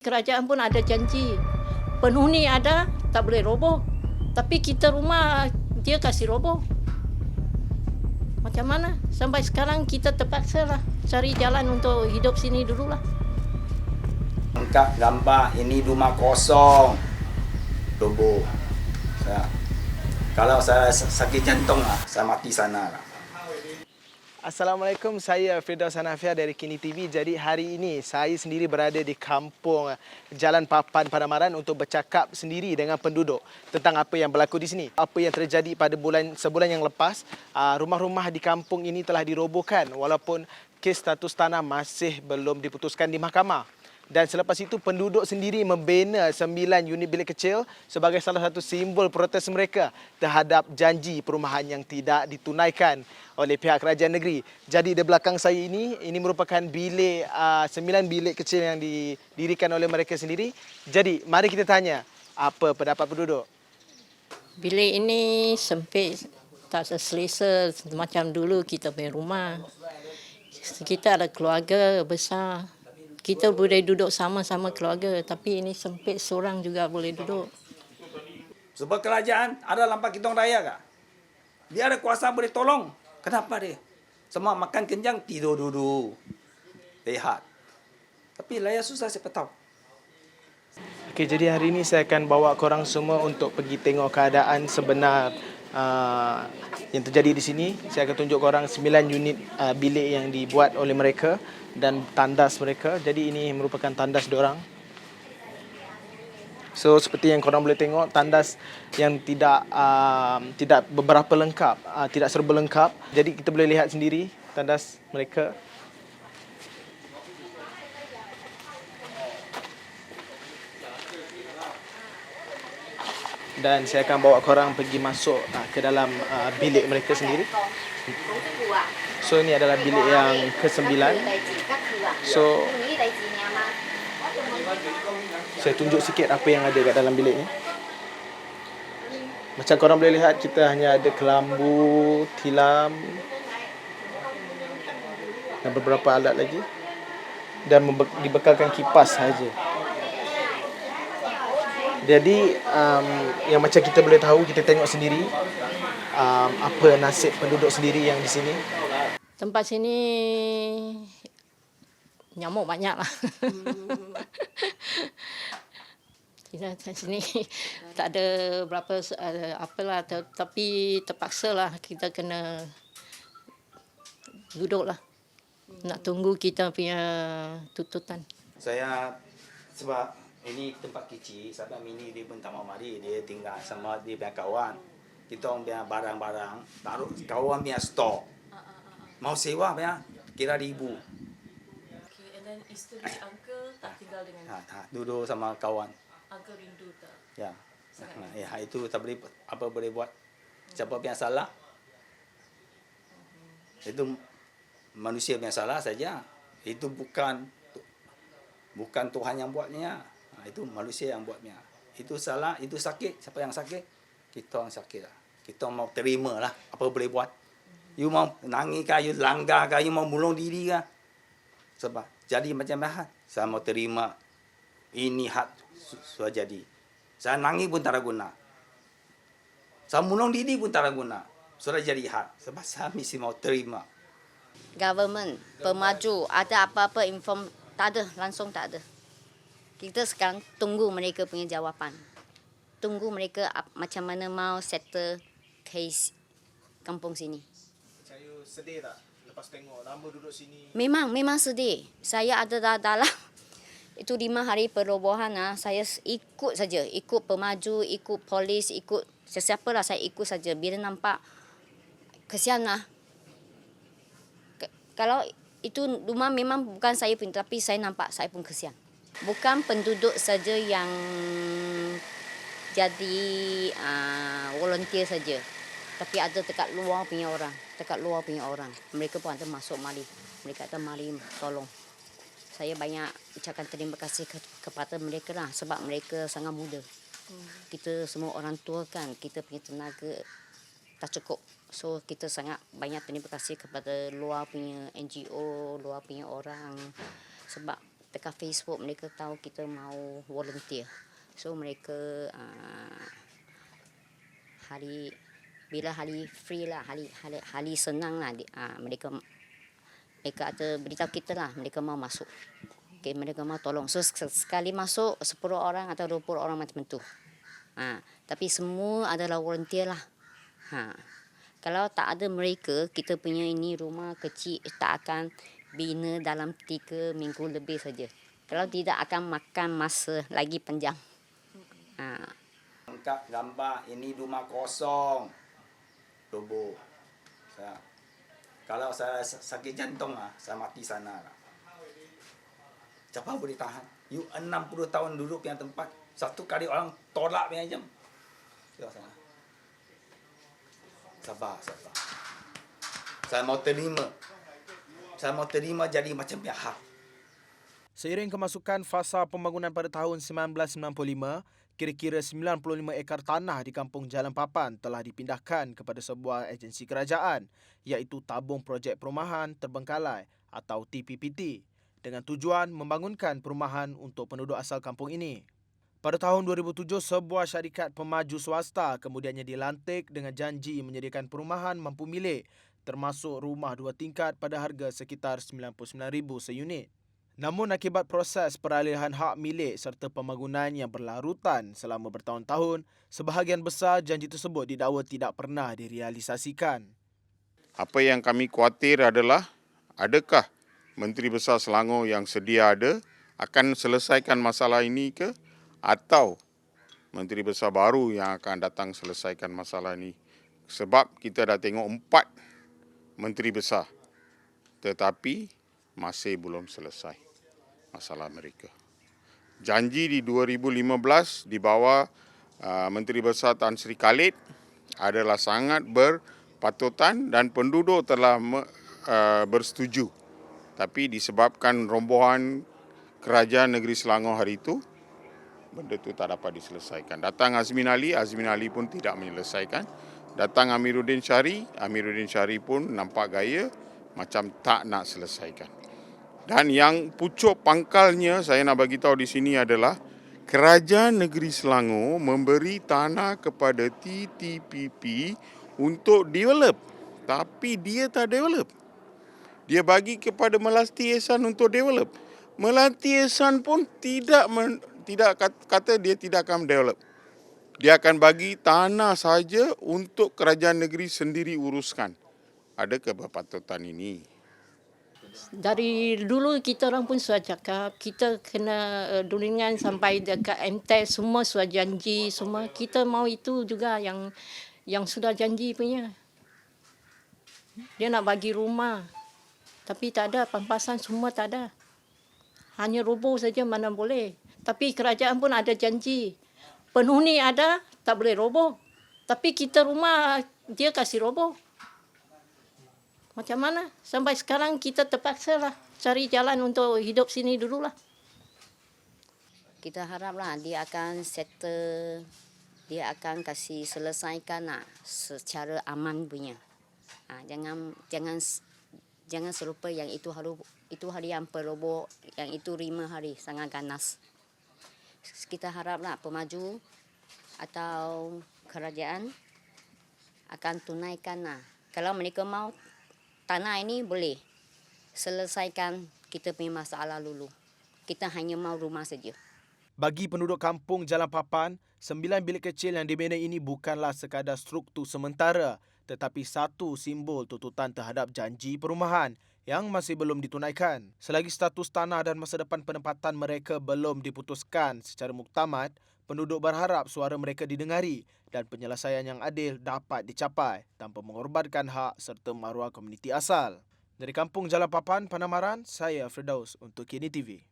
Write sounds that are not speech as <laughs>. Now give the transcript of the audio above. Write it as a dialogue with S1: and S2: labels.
S1: Kerajaan pun ada janji. Penghuni ada, tak boleh roboh. Tapi kita rumah dia kasih roboh. Macam mana? Sampai sekarang kita terpaksa lah cari jalan untuk hidup sini dulu lah.
S2: Angkat gambar ini rumah kosong. Roboh. Saya, kalau saya sakit jantung lah, saya mati sana lah.
S3: Assalamualaikum, saya Firdaus Hanafiah dari Kini TV. Jadi hari ini saya sendiri berada di kampung Jalan Papan Padamaran untuk bercakap sendiri dengan penduduk tentang apa yang berlaku di sini. Apa yang terjadi pada bulan sebulan yang lepas, ah, rumah-rumah di kampung ini telah dirobohkan walaupun kes status tanah masih belum diputuskan di mahkamah. Dan selepas itu penduduk sendiri membina sembilan unit bilik kecil sebagai salah satu simbol protes mereka terhadap janji perumahan yang tidak ditunaikan oleh pihak kerajaan negeri. Jadi di belakang saya ini, ini merupakan bilik uh, bilik kecil yang didirikan oleh mereka sendiri. Jadi mari kita tanya apa pendapat penduduk.
S1: Bilik ini sempit, tak selesa macam dulu kita punya rumah. Kita ada keluarga besar. Kita boleh duduk sama-sama keluarga. Tapi ini sempit, seorang juga boleh duduk.
S2: Sebab kerajaan ada lampak kitong raya kah? Dia ada kuasa boleh tolong. Kenapa dia? Semua makan kenyang, tidur dulu. Rehat. Tapi raya susah siapa tahu.
S3: Okey, jadi hari ini saya akan bawa korang semua untuk pergi tengok keadaan sebenar uh, yang terjadi di sini. Saya akan tunjuk korang 9 unit uh, bilik yang dibuat oleh mereka dan tandas mereka. Jadi ini merupakan tandas diorang. So seperti yang korang boleh tengok tandas yang tidak uh, tidak beberapa lengkap, uh, tidak serba lengkap. Jadi kita boleh lihat sendiri tandas mereka. Dan saya akan bawa korang pergi masuk uh, ke dalam uh, bilik mereka sendiri. So ini adalah bilik yang ke-9. So saya tunjuk sikit apa yang ada kat dalam bilik ni. Macam korang boleh lihat kita hanya ada kelambu, tilam dan beberapa alat lagi dan dibekalkan kipas saja. Jadi um, yang macam kita boleh tahu kita tengok sendiri um, apa nasib penduduk sendiri yang di sini.
S1: Tempat sini nyamuk banyak lah. <laughs> Kita kat sini <laughs> tak ada berapa uh, apalah tapi terpaksa lah kita kena duduk lah. Nak tunggu kita punya tuntutan.
S2: Saya sebab ini tempat kecil, sebab mini dia pun tak mau mari, dia tinggal sama dia punya kawan. Kita orang punya barang-barang, taruh kawan punya stok. Mau sewa punya, kira ribu.
S4: Okay, and then isteri uncle tak tinggal dengan
S2: Ha, ha, duduk sama kawan.
S4: uncle rindu tak?
S2: Ya. Ha, ya, itu tak boleh apa boleh buat. Siapa punya salah? Itu manusia punya salah saja. Itu bukan bukan Tuhan yang buatnya. Ha, itu manusia yang buatnya. Itu salah, itu sakit. Siapa yang sakit? Kita orang sakit lah. Kita mau terima lah apa boleh buat. You mau nangis kah, you langgar kah, you mau bunuh diri kah? Sebab jadi macam mana? Saya mau terima ini hak su- sudah jadi. Saya nangis pun tak ada guna. Saya bunuh diri pun tak ada guna. Sudah jadi hak. Sebab saya mesti mau terima.
S5: government, pemaju, ada apa-apa inform, tak ada, langsung tak ada. Kita sekarang tunggu mereka punya jawapan. Tunggu mereka macam mana mau settle case kampung sini.
S3: Saya sedih tak lepas tengok lama duduk sini.
S5: Memang, memang sedih. Saya ada dah dalam <laughs> itu lima hari perobohan ah, saya ikut saja, ikut pemaju, ikut polis, ikut sesiapa lah saya ikut saja. Bila nampak kesian lah. Ke- Kalau itu rumah memang bukan saya pun tapi saya nampak saya pun kesian. Bukan penduduk saja yang jadi uh, volunteer saja. Tapi ada dekat luar punya orang, dekat luar punya orang. Mereka pun ada masuk mari. Mereka ada mari tolong. Saya banyak ucapkan terima kasih ke, kepada mereka lah sebab mereka sangat muda. Kita semua orang tua kan, kita punya tenaga tak cukup. So kita sangat banyak terima kasih kepada luar punya NGO, luar punya orang sebab dekat Facebook mereka tahu kita mau volunteer. So mereka uh, hari bila hari free lah, hari hari, hari senang lah uh, mereka mereka ada beritahu kita lah mereka mau masuk. Okay, mereka mau tolong. So sek- sekali masuk 10 orang atau 20 orang macam tu. Ha, tapi semua adalah volunteer lah. Ha. Kalau tak ada mereka, kita punya ini rumah kecil tak akan bina dalam tiga minggu lebih saja. Kalau tidak akan makan masa lagi panjang. Ha.
S2: Angkat gambar ini rumah kosong. Saya, kalau saya sa- sakit jantung ah, saya mati sana lah. Siapa boleh tahan? You 60 tahun duduk yang tempat. Satu kali orang tolak punya jam. Tengok sana. Sabar, sabar. Saya mau terima. Saya mau terima jadi macam pihak.
S3: Seiring kemasukan fasa pembangunan pada tahun 1995, kira-kira 95 ekar tanah di kampung Jalan Papan telah dipindahkan kepada sebuah agensi kerajaan iaitu Tabung Projek Perumahan Terbengkalai atau TPPT dengan tujuan membangunkan perumahan untuk penduduk asal kampung ini. Pada tahun 2007, sebuah syarikat pemaju swasta kemudiannya dilantik dengan janji menyediakan perumahan mampu milik termasuk rumah dua tingkat pada harga sekitar RM99,000 seunit. Namun akibat proses peralihan hak milik serta pembangunan yang berlarutan selama bertahun-tahun, sebahagian besar janji tersebut didakwa tidak pernah direalisasikan.
S6: Apa yang kami khawatir adalah adakah Menteri Besar Selangor yang sedia ada akan selesaikan masalah ini ke atau Menteri Besar baru yang akan datang selesaikan masalah ini. Sebab kita dah tengok empat Menteri Besar tetapi masih belum selesai masalah mereka. Janji di 2015 di bawah uh, Menteri Besar Tan Sri Khalid adalah sangat berpatutan dan penduduk telah me, uh, bersetuju. Tapi disebabkan rombohan kerajaan negeri Selangor hari itu, benda itu tak dapat diselesaikan. Datang Azmin Ali, Azmin Ali pun tidak menyelesaikan. Datang Amiruddin Syari, Amiruddin Syari pun nampak gaya macam tak nak selesaikan. Dan yang pucuk pangkalnya saya nak bagi tahu di sini adalah Kerajaan Negeri Selangor memberi tanah kepada TTPP untuk develop. Tapi dia tak develop. Dia bagi kepada Melasti Ehsan untuk develop. Melasti Ehsan pun tidak men, tidak kat- kata dia tidak akan develop. Dia akan bagi tanah saja untuk kerajaan negeri sendiri uruskan. Ada kebapatutan ini.
S1: Dari dulu kita orang pun sudah cakap kita kena uh, dulingan sampai dekat MTES semua sudah janji semua kita mau itu juga yang yang sudah janji punya. Dia nak bagi rumah. Tapi tak ada pampasan semua tak ada. Hanya roboh saja mana boleh. Tapi kerajaan pun ada janji. Penghuni ada tak boleh roboh. Tapi kita rumah dia kasih roboh. Macam mana? Sampai sekarang kita terpaksa lah cari jalan untuk hidup sini dulu lah.
S5: Kita haraplah dia akan settle, dia akan kasih selesaikan lah secara aman punya. Ha, jangan jangan jangan serupa yang itu hari itu hari yang peroboh, yang itu lima hari sangat ganas. Kita haraplah pemaju atau kerajaan akan tunaikan lah. Kalau mereka mau tanah ini boleh selesaikan kita punya masalah dulu. Kita hanya mau rumah saja.
S3: Bagi penduduk kampung Jalan Papan, sembilan bilik kecil yang dibina ini bukanlah sekadar struktur sementara tetapi satu simbol tuntutan terhadap janji perumahan yang masih belum ditunaikan. Selagi status tanah dan masa depan penempatan mereka belum diputuskan secara muktamad, penduduk berharap suara mereka didengari dan penyelesaian yang adil dapat dicapai tanpa mengorbankan hak serta maruah komuniti asal. Dari Kampung Jalan Papan, Panamaran, saya Firdaus untuk Kini TV.